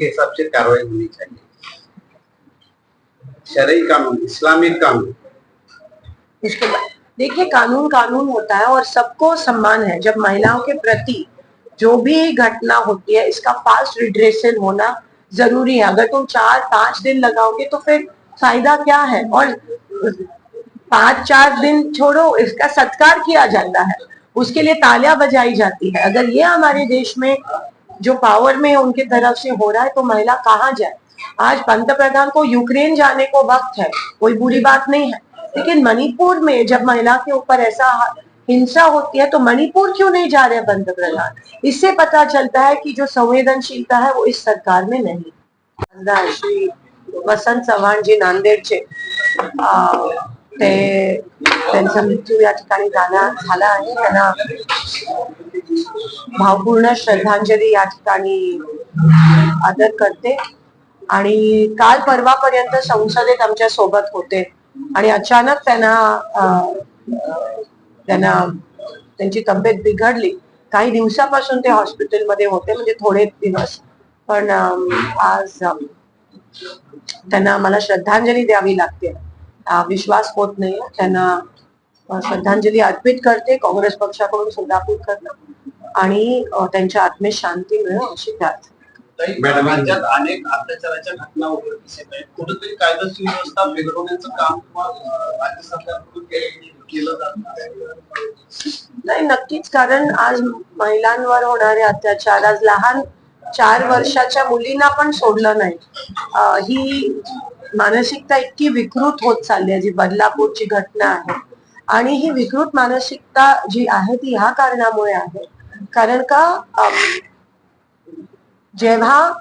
के हिसाब से कार्रवाई होनी चाहिए। शरई कानून इस्लामिक कानून इसके देखिए, कानून कानून होता है और सबको सम्मान है। जब महिलाओं के प्रति जो भी घटना होती है, इसका फास्ट रिड्रेसल होना ज़रूरी है। अगर तुम चार, पाँच दिन लगाओगे तो फिर फ़ायदा क्या है? और पाँच, चार दिन छोड़ो, इसका सत्कार किया जाता है। उसके लिए तालियाँ बजाई जाती है। अगर ये हमारे देश में जो पावर में उनके तरफ़ से हो रहा है तो महिला कहाँ जाए? आज पंत प्रधान को यूक्रेन जाने को वक्त है कोई बुरी बात नहीं है। लेकिन मणिपुर में जब महिला के ऊपर ऐसा हिंसा होती है तो मणिपुर क्यों नहीं जा रहे पंत प्रधान इससे पता चलता है कि जो संवेदनशीलता है वो इस सरकार में नहीं श्री वसंत चव्हाण जी नांदेडचे अं, ते त्यांचा मृत्यू या ठिकाणी झाला झाला आहे. त्यांना भावपूर्ण श्रद्धांजली या ठिकाणी आदर करते. आणि काल परवापर्यंत संसदेत आमच्यासोबत होते. आणि अचानक त्यांना त्यांना त्यांची तब्येत बिघडली. काही दिवसापासून ते हॉस्पिटलमध्ये होते म्हणजे थोडे दिवस. पण आज त्यांना मला श्रद्धांजली द्यावी लागते. विश्वास होत नाही त्यांना श्रद्धांजली अर्पित करते. काँग्रेस पक्षाकडून सोलापूर करणं आणि त्यांच्या आत्मेत शांती मिळो अशी प्रार्थना. मॅडम, राज्यात अनेक अत्याचाराच्या घटना वगैरे दिसत आहेत. कुठेतरी कायदा सुव्यवस्था बिघडवण्याचं काम किंवा अं, राज्य सरकारकडून के- केलं जात आहे. नाही नक्कीच. कारण आज महिलांवर होणारे अत्याचार आज लहान चार वर्षाच्या मुलींना पण सोडलं नाही. ही मानसिकता इतकी विकृत होत चालली आहे जी बदलापूरची घटना आहे. आणि ही विकृत मानसिकता जी आहे ती ह्या कारणामुळे आहे. कारण का जेव्हा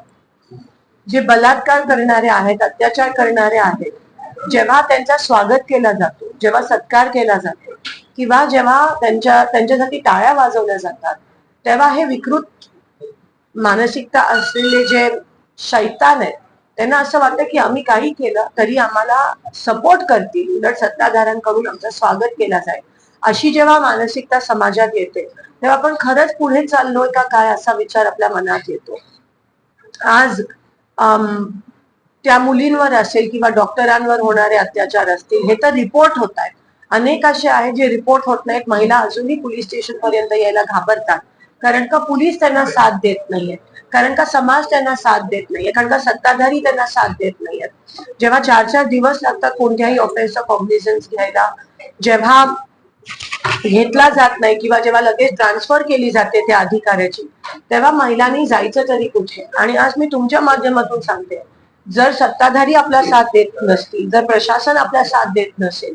जे बलात्कार करणारे आहेत अत्याचार करणारे आहेत जेव्हा त्यांचा स्वागत केला जातो जेव्हा सत्कार केला जातो किंवा जेव्हा त्यांच्या त्यांच्यासाठी टाळ्या वाजवल्या जातात तेव्हा हे विकृत मानसिकता असलेले जे शैतान आहेत त्यांना असं वाटतं की आम्ही काही केलं तरी आम्हाला सपोर्ट करतील. उलट सत्ताधाऱ्यांकडून आमचं स्वागत केलं जाईल. अशी जेव्हा मानसिकता समाजात येते तेव्हा आपण खरंच पुढे चाललोय का काय असा विचार आपल्या मनात येतो. आज त्या मुलींवर असेल किंवा डॉक्टरांवर होणारे अत्याचार असतील हे तर रिपोर्ट होत आहेत. अनेक असे आहेत जे रिपोर्ट होत नाहीत. महिला अजूनही पोलीस स्टेशन पर्यंत यायला घाबरतात. कारण का पोलीस त्यांना साथ देत नाहीये कारण का समाज त्यांना साथ देत नाहीये कारण का सत्ताधारी त्यांना साथ देत नाहीयेत. जेव्हा चार चार दिवस लागतात कोणत्याही ऑफेन्सचा कॉग्निझन्स घ्यायला जेव्हा घेतला जात नाही किंवा जेव्हा लगेच ट्रान्सफर केली जाते त्या अधिकाऱ्याची तेव्हा महिलांनी जायचं तरी कुठे? आणि आज मी तुमच्या माध्यमातून सांगते. जर सत्ताधारी आपला साथ देत नसतील जर प्रशासन आपला साथ देत नसेल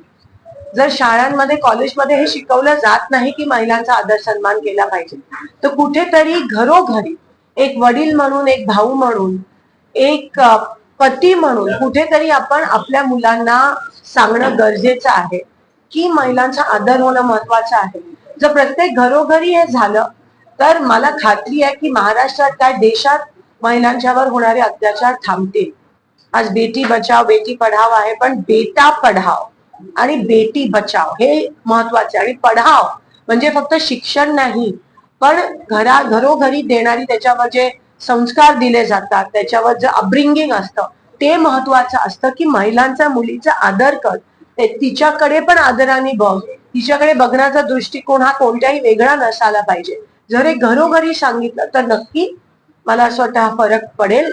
जर शाळांमध्ये कॉलेजमध्ये हे शिकवलं जात नाही की महिलांचा आदर सन्मान केला पाहिजे तर कुठेतरी घरोघरी एक वडील म्हणून एक भाऊ म्हणून एक पती म्हणून कुठेतरी आपण आपल्या मुलांना सांगणं गरजेचं आहे की महिलांचा आदर होणं महत्वाचं आहे. जर प्रत्येक घरोघरी हे झालं तर मला खात्री आहे की महाराष्ट्रात काय देशात महिलांच्यावर होणारे अत्याचार थांबतील. आज बेटी बचाव बेटी पढाव आहे पण बेटा पढाव आणि बेटी बचाव हे महत्त्वाचे आणि पढाव म्हणजे फक्त शिक्षण नाही पण घरा घरोघरी देणारी त्याच्यावर जे संस्कार दिले जातात त्याच्यावर जे अपब्रिंगिंग असतं ते महत्वाचं असतं की महिलांचा मुलीचा आदर कर. ते तिच्याकडे पण आदराने बघ. तिच्याकडे बघण्याचा दृष्टिकोन हा कोणत्याही वेगळा नसायला पाहिजे. जर हे घरोघरी सांगितलं तर नक्की मला असं वाटतं हा फरक पडेल.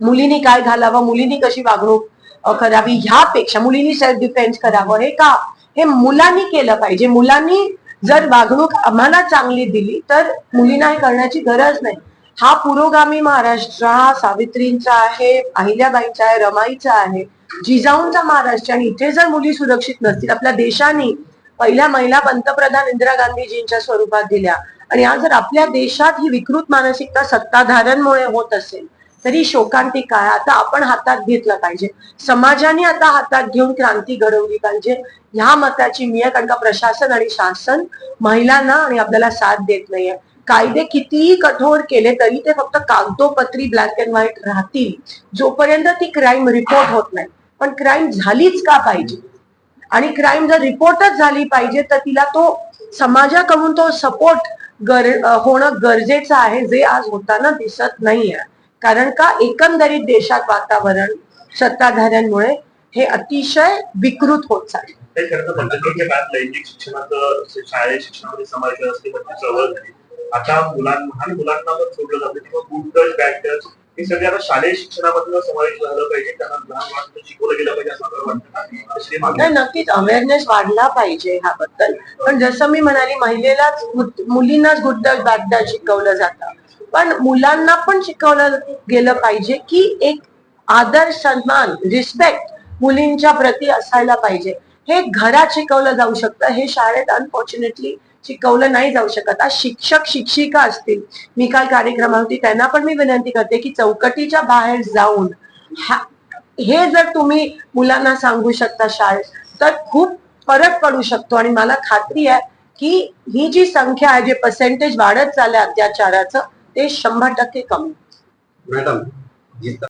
मुलींनी काय घालावं मुलीने कशी वागणूक करावी ह्यापेक्षा मुलींनी सेल्फ डिफेन्स करावं. हे का? हे मुलांनी केलं पाहिजे. मुलांनी जर वागणूक आम्हाला चांगली दिली तर मुलींना हे करण्याची गरज नाही. हा पुरोगामी महाराष्ट्र हा सावित्रींचा आहे अहिल्याबाईंचा आहे रमाईचा आहे जिजाऊंचा महाराष्ट्र आणि इथे जर मुली सुरक्षित नसतील आपल्या देशाने पहिल्या महिला पंतप्रधान इंदिरा गांधीजींच्या स्वरूपात दिल्या. आणि आज जर आपल्या देशात ही विकृत मानसिकता सत्ताधाऱ्यांमुळे होत असेल तरी शोकांतिक आहे आता आपण हातात घेतलं पाहिजे. समाजाने आता हातात घेऊन क्रांती घडवली पाहिजे. ह्या मताची मी आहे कारण का प्रशासन आणि शासन महिलांना आणि आपल्याला साथ देत नाहीये. कायदे कितीही कठोर केले तरी ते फक्त कागदोपत्री ब्लॅक अँड व्हाईट राहतील. जोपर्यंत ती क्राईम रिपोर्ट होत नाही. पण क्राईम झालीच का पाहिजे? आणि क्राईम जर रिपोर्टच झाली पाहिजे तर तिला तो समाजाकडून तो सपोर्ट गर होणं गरजेचं आहे. जे आज होताना दिसत नाहीये. कारण का एकंदरीत देशात वातावरण सत्ताधाऱ्यांमुळे हे अतिशय विकृत होत चालले आता लहान मुलांना पण सोडलं जातं किंवा गुड टच बॅड टच हे सगळे आता शालेय शिक्षणामध्ये समावेश झालं पाहिजे. त्यांना लहान मुलांना शिकवलं गेलं पाहिजे असं वाटतं. नक्कीच. अवेअरनेस वाढला पाहिजे ह्याबद्दल. पण जसं मी म्हणाली महिलेलाच गुड- मुलींनाच गुड्डल बॅगडल शिकवलं जातं. पण मुलांना पण शिकवलं गेलं पाहिजे की एक आदर सन्मान रिस्पेक्ट मुलींच्या प्रती असायला पाहिजे. हे घरात शिकवलं जाऊ शकतं हे शाळेत अनफॉर्च्युनेटली शिकवलं नाही जाऊ शकत. आज शिक्षक शिक्षिका असतील. मी काल कार्यक्रमावरती त्यांना पण मी विनंती करते की चौकटीच्या बाहेर जाऊन हा- हे जर तुम्ही मुलांना सांगू शकता शाळेत तर खूप फरक पडू शकतो. आणि मला खात्री आहे की ही जी संख्या आहे जे पर्सेंटेज वाढत चाललंय अत्याचाराचं ते शंभर टक्के कमी. मॅडम